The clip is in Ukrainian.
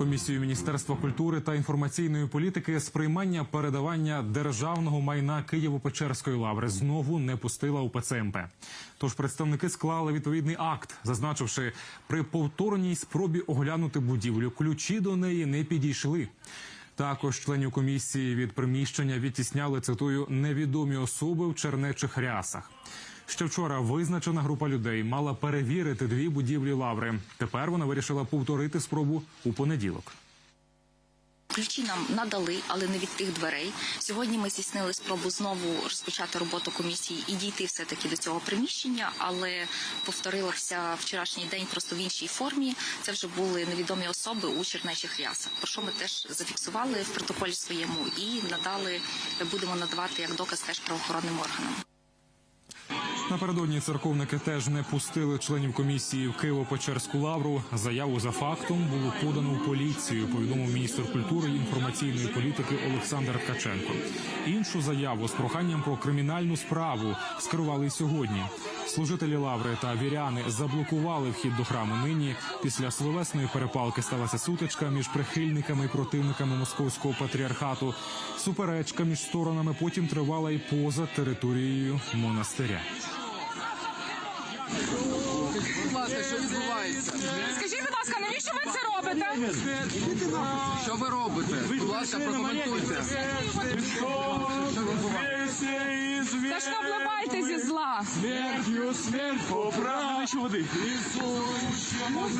комісією Міністерства культури та інформаційної політики сприймання передавання державного майна Києво-Печерської лаври знову не пустила у ПЦМП. Тож представники склали відповідний акт, зазначивши, при повторній спробі оглянути будівлю ключі до неї не підійшли. Також членів комісії від приміщення відтісняли цитую невідомі особи в чернечих рясах. Ще вчора визначена група людей мала перевірити дві будівлі лаври. Тепер вона вирішила повторити спробу у понеділок. Ключі нам надали, але не від тих дверей. Сьогодні ми здійснили спробу знову розпочати роботу комісії і дійти все таки до цього приміщення, але повторилося вчорашній день просто в іншій формі. Це вже були невідомі особи у чернечих рясах. Про що ми теж зафіксували в протоколі своєму і надали, будемо надавати як доказ теж правоохоронним органам. Напередодні церковники теж не пустили членів комісії в Києво-Печерську лавру. Заяву за фактом було подано в поліцію. Повідомив міністр культури і інформаційної політики Олександр Ткаченко. Іншу заяву з проханням про кримінальну справу скерували сьогодні. Служителі лаври та віряни заблокували вхід до храму. Нині після словесної перепалки сталася сутичка між прихильниками і противниками московського патріархату. Суперечка між сторонами потім тривала і поза територією монастиря. Ласка, що відбувається? Скажіть, будь ласка, навіщо ви це робите? Що ви робите? Будь ласка, прокоментуйте. Та ж не обливайте зі зла. Смертью смерть по праву води.